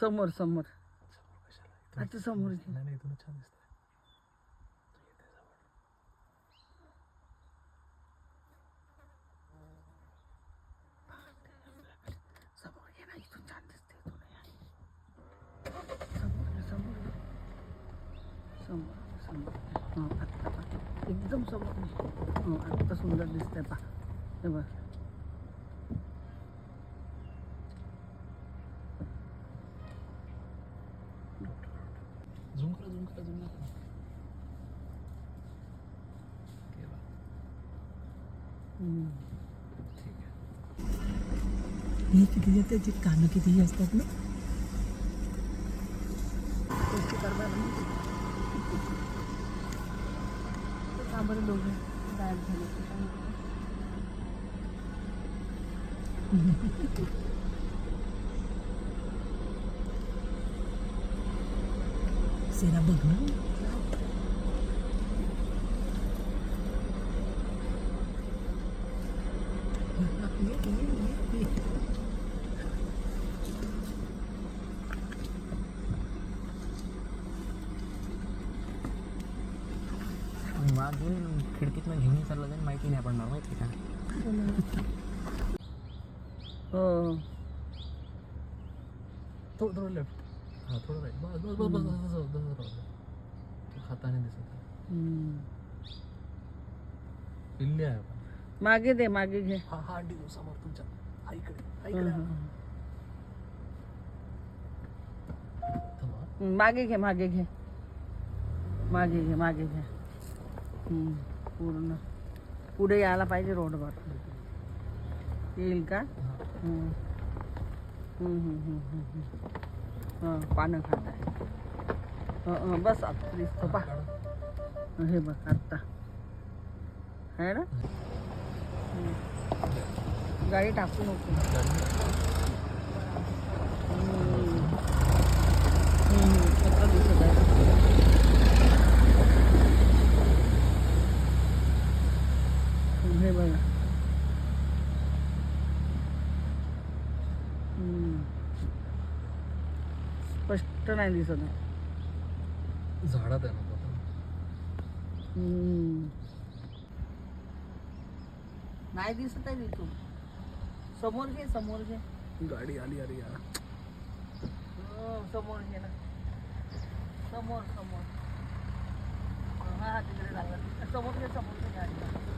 समोर समोर. आता समोर छान दिसत समोर समोर एकदम समोर आता सुंदर दिसतंय पहा. हे बघ. झुम करा झुम करा झुम नका हे किती येते कानं कितीही असतात ना? का बरं दोघं. बॅग झाले Será bagulho? वाघ खिडकीतनं घेऊन चाललं जाईल माहिती नाही पडणार माहिती का हो हो. थोडं लेफ्ट हा थोडं राईट बस बस बस बस बस बस बस बस. तो हाताने दिसत. आहे. हम्म. पिल्ली आहे पण मागे दे मागे घे. हा हा अंडी समोर तुमच्या. हा इकडे हा इकडे. थांबा. मागे घे मागे घे. मागे घे मागे घे. पूर्ण. पुढे यायला पाहिजे रोडवर. येईल का? हा. हं. हं, हं, हं, हं, हं. पानं खात आहे बस आता दिसतो पा हे बघ आत्ता आहे ना गाडी टाकू नको हं. दिसत आहे हे बघा हं. स्पष्ट नाही दिसत आहे. झाडात आहे ना. नाही दिसत आहे तिथून समोर घे समोर घे. गाडी आली आली यार हो, समोर घे ना. समोर समोर. हा तिकडे लागला. समोर घे समोर घे गाडी.